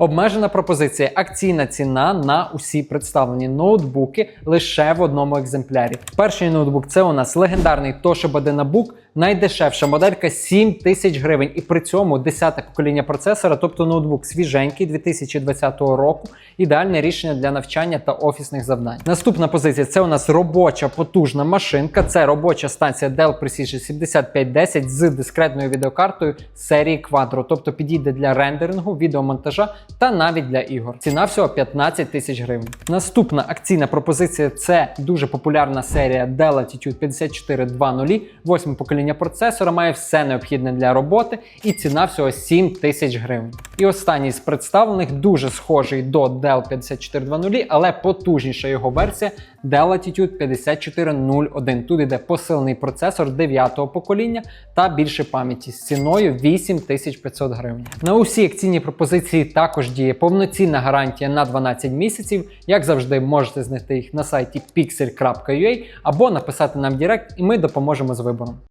Обмежена пропозиція акційна ціна на усі представлені ноутбуки лише в одному екземплярі. Перший ноутбук це у нас легендарний Toshiba Dynabook, найдешевша моделька 7 тисяч гривень. І при цьому 10 покоління процесора, тобто ноутбук свіженький 2020 року. Ідеальне рішення для навчання та офісних завдань. Наступна позиція це у нас робоча потужна машинка. Це робоча станція Dell Precision 7510 з дискретною відеокартою серії Quadro, тобто підійде для рендерингу, відеомонтажа та навіть для ігор. Ціна всього 15 тисяч гривень. Наступна акційна пропозиція це дуже популярна серія Dell Latitude 5420, восьме покоління процесора, має все необхідне для роботи, і ціна всього 7 тисяч гривень. І останній з представлених дуже схожий до Dell 5420, але потужніша його версія Dell Latitude 5401. Тут іде посилений процесор 9-го покоління та більше пам'яті з ціною 8500 гривень. На усі акційні пропозиції також діє повноцінна гарантія на 12 місяців. Як завжди, можете знайти їх на сайті pixel.ua або написати нам в Директ, і ми допоможемо з вибором.